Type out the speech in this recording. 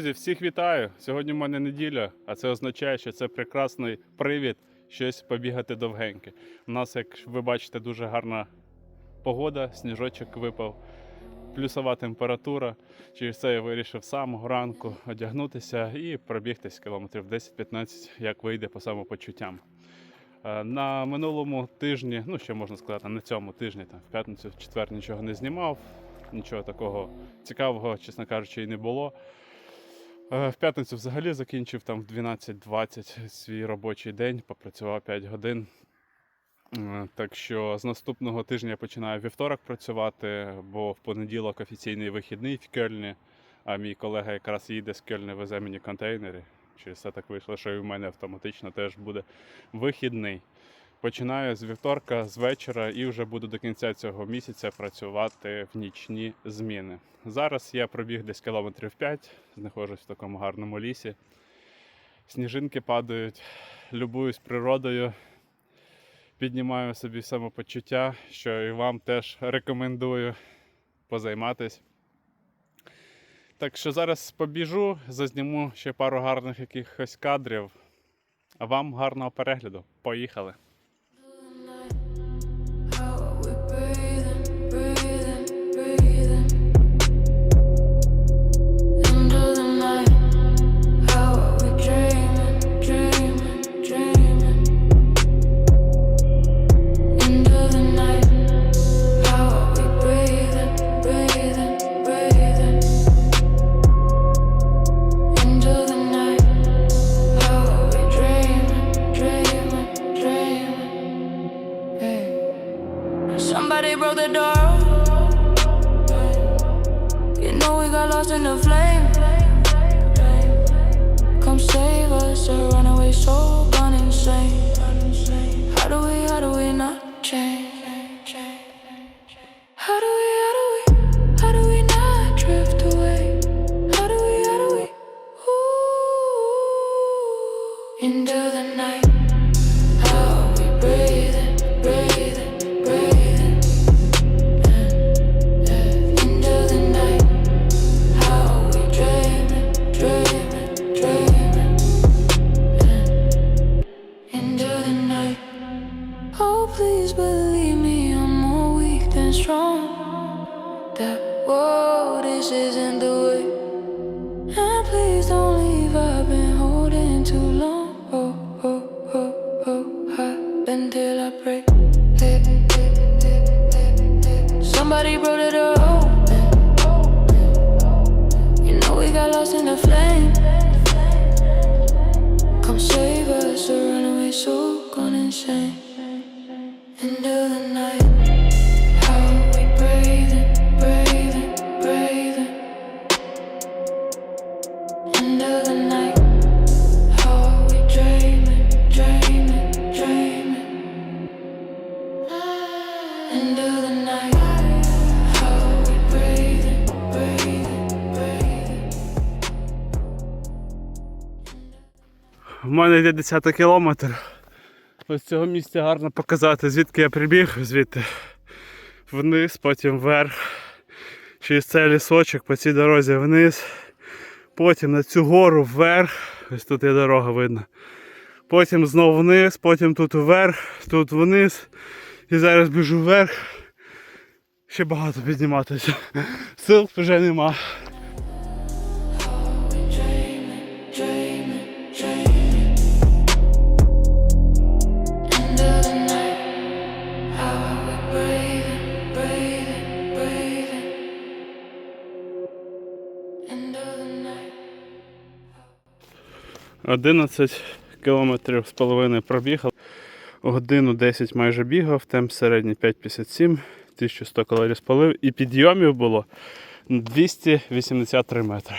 Друзі, всіх вітаю! Сьогодні в мене неділя, а це означає, що це прекрасний привід щось побігати довгеньке. У нас, як ви бачите, дуже гарна погода, сніжочок випав, плюсова температура. Через це я вирішив з самого ранку одягнутися і пробігтись кілометрів 10-15, як вийде по самопочуттям. Е, На минулому тижні, ну що можна сказати, на цьому тижні, там, в п'ятницю, в четвер нічого не знімав, нічого такого цікавого, чесно кажучи, і не було. Е, В п'ятницю взагалі закінчив там в 12.20 свій робочий день, попрацював 5 годин. Е, Так що з наступного тижня я починаю вівторок працювати, бо в понеділок офіційний вихідний в Кельні, а мій колега якраз їде з Кельни, везе мені контейнери. Через це так вийшло, що і в мене автоматично теж буде вихідний. Починаю з вівторка, з вечора і вже буду до кінця цього місяця працювати в нічні зміни. Зараз я пробіг десь кілометрів 5, знаходжусь в такому гарному лісі. Сніжинки падають, любуюсь природою, піднімаю собі самопочуття, що і вам теж рекомендую позайматись. Так що зараз побіжу, зазніму ще пару гарних якихось кадрів. А вам гарного перегляду. Поїхали! Broke the door. You know we got lost in the flame. Come save us, a runaway soul gone insane. How do we, how do we not change? How do we, how do we, how do we not drift away? How do we, how do we, ooh, into this isn't the way. And please don't leave, I've been holding too long. Oh, oh, oh, oh, hop until I break. Hey, hey, hey. Somebody broke the door. You know we got lost in the flame. Come save us, a runaway soul gone insane. У мене йде 10 кілометр. Ось цього місця гарно показати, звідки я прибіг, звідти вниз, потім вверх. Через цей лісочок по цій дорозі вниз. Потім на цю гору вверх. Ось тут є дорога видно. Потім знову вниз, потім тут вверх, тут вниз. І зараз біжу вверх. Ще багато підніматися. Сил вже нема. 11 кілометрів з половиною пробігав. Годину 10 майже бігав, темп середній 5,57, 1100 калорій спалив і підйомів було 283 метри.